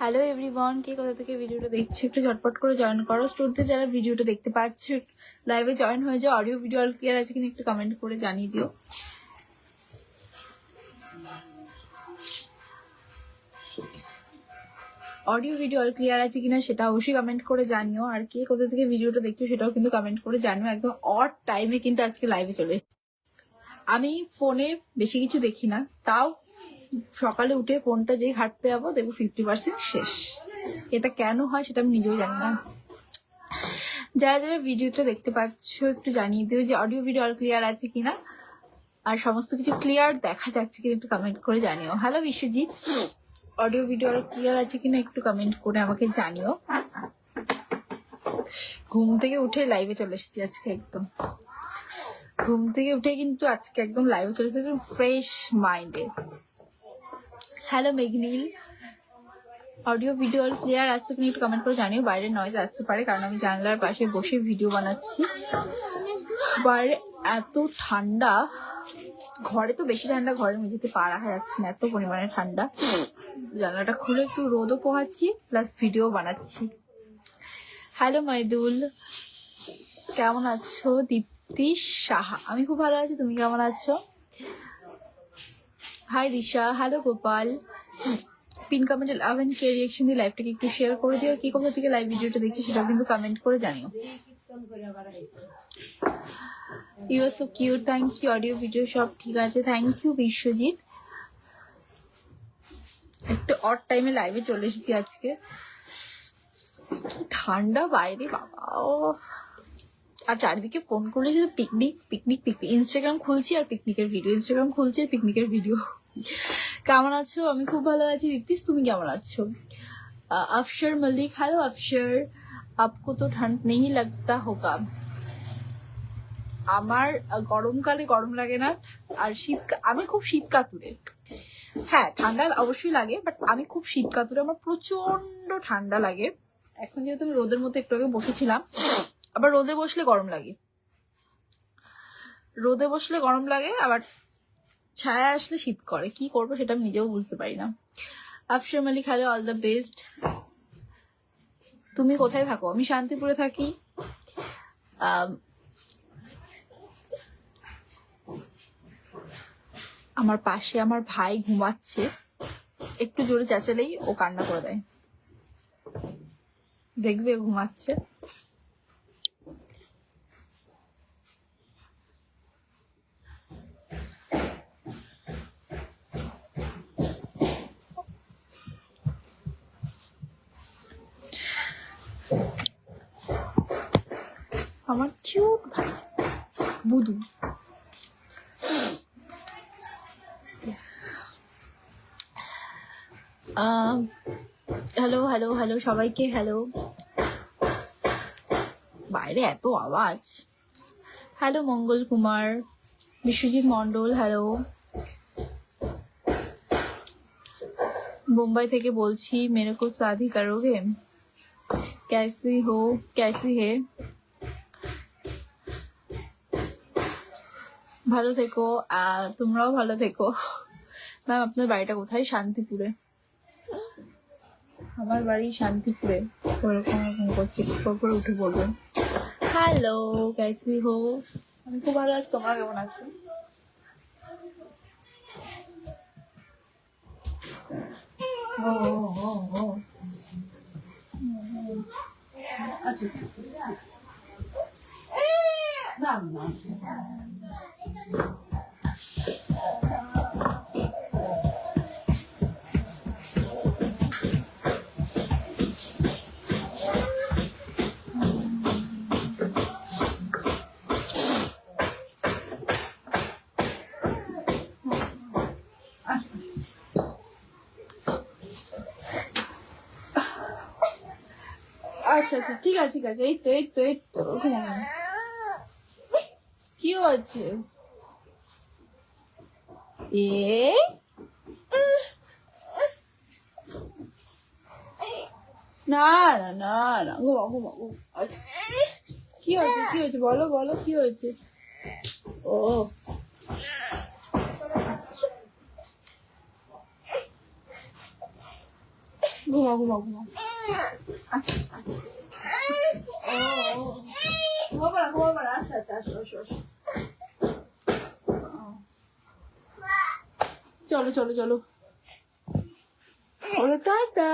Hello everyone কে কোথা থেকে ভিডিওটা দেখছ? একটু ঝটপট করে জয়েন করো। স্টোরতে যারা ভিডিওটা দেখতে পাচ্ছ লাইভে জয়েন হয়ে যাও। অডিও ভিডিও অল ক্লিয়ার আছে কিনা একটু কমেন্ট করে জানিয়ে দিও। অডিও ভিডিও অল ক্লিয়ার আছে কিনা সেটা অবশ্যই কমেন্ট করে জানিও। আর কে কোথা থেকে ভিডিওটা দেখছ সেটাও কিন্তু কমেন্ট করে জানিও। একদম অড টাইমে কিন্তু আজকে লাইভে চলে আমি ফোনে বেশি কিছু দেখি না। তাও সকালে উঠে ফোনটা যেই ঘাটতে যাব, দেখব ফিফটি পার্সেন্ট শেষ। এটা কেন হয় সেটা আমি নিজেও জানি না। যারা যারা ভিডিওটা দেখতে পাচ্ছ, একটু জানিয়ে দিও যে অডিও ভিডিও অল ক্লিয়ার আছে কিনা। আর সমস্ত কিছু ক্লিয়ার দেখা যাচ্ছে কিনা, একটু কমেন্ট করে জানিও। Hello Biswajit. Audio video all clear আছে কিনা একটু কমেন্ট করে আমাকে জানিও। ঘুম থেকে উঠে লাইভে চলে এসেছি আজকে একদম। ঘুম থেকে উঠে কিন্তু আজকে একদম লাইভে চলে এসেছি ফ্রেশ মাইন্ডে hello Meghnil audio video clear আসতে কিনা একটু কমেন্ট করে জানিও, বাইরের নয়েজ আসতে পারে, কারণ আমি জানলার পাশে বসে ভিডিও বানাচ্ছি। বাইরে এত ঠান্ডা, ঘরে তো বেশি ঠান্ডা ঘরে মেঝেতে পা রাখা যাচ্ছে না, এত পরিমাণে ঠান্ডা। জানলাটা খুলে একটু রোদও পোহাচ্ছি প্লাস ভিডিও বানাচ্ছি। হ্যালো মাইদুল কেমন আছো? দীপ্তি সাহা। আমি খুব ভালো আছি, তুমি কেমন আছো? Hi Disha hello Gopal pin কমেন্টে লাভ অ্যান্ড কে রিয়েকশন দিয়ে লাইভটাকে একটু শেয়ার করে দিও। আর কি কোথা থেকে লাইভ ভিডিওটা দেখছি সেটাও কিন্তু কমেন্ট করে জানিও। You are so cute thank you audio video সব ঠিক আছে। থ্যাংক ইউ বিশ্বজিৎ একটু অড টাইমে লাইভে চলে এসেছি আজকে। ঠান্ডা বাইরে, বাবা ও আর চারিদিকে ফোন করলে শুধু পিকনিক পিকনিক পিকনিক ইনস্টাগ্রাম খুলছি আর পিকনিকের ভিডিও ইনস্টাগ্রাম খুলছি আর পিকনিকের ভিডিও কেমন আছো আমি খুব ভালো আছি দীপ্তিস তুমি কেমন আছো আহ, अफशर मलिक हेलो अफशर आपको तो ठंड नहीं लगता होगा আমার আহ, গরমকালে গরম লাগে না আর শীত আমি খুব শীত কাতুরে হ্যাঁ ঠান্ডা অবশ্যই লাগে বাট আমি খুব শীত কাতুরে আমার প্রচন্ড ঠান্ডা লাগে এখন যেহেতু আমি রোদের মধ্যে একটু আগে বসেছিলাম আবার রোদে বসলে গরম লাগে। রোদে বসলে গরম লাগে আবার ছায়া আসলে শীত করে। কি করব সেটা আমি নিজেও বুঝতে পারি না। Afsar Malik hello all the best তুমি কোথায় থাকো? আমি শান্তিপুরে থাকি। আম, আমার পাশে আমার ভাই ঘুমাচ্ছে। একটু জোরে চেঁচালেই ও কান্না করে দেয়। দেখবে ঘুমাচ্ছে। আমার কিউট ভাই। বুদু। হ্যালো হ্যালো হ্যালো সবাইকে হ্যালো বাইরে এত আওয়াজ। হ্যালো মঙ্গল কুমার। বিশ্বজিৎ মন্ডল হ্যালো মুম্বাই থেকে বলছি মেরে কো সাধিকারোগে ক্যাসি হো, ক্যাসি হে। ভালো থেকো, আর তোমরাও ভালো থেকো। ম্যাম আপনার বাড়িটা কোথায়? শান্তিপুরে। আমার বাড়ি শান্তিপুরে। ওরকম ওরকম করছি। পরপর উঠে বলব হ্যালো ক্যাসি হো আমি খুব ভালো আছি। তোমরা কেমন আছো? ও আচ্ছা।, আচ্ছা, আচ্ছা। আচ্ছা আচ্ছা। না না আচ্ছা আচ্ছা ঠিক আছে ঠিক আছে এই তো এই তো এই তো ওখানে না। কি হচ্ছে এ? না না না না ঘুমা ঘুমা আচ্ছা। কি হয়েছে কি হয়েছে? বলো বলো, কি হয়েছে? ও। ঘুমা ঘুমা ঘুমা আচ্ছা আচ্ছা আচ্ছা। আচ্ছা। ও। ঘুমাবো না, ঘুমাবো আচ্ছা আচ্ছা আসো। চলো চলো চলো। টাটা।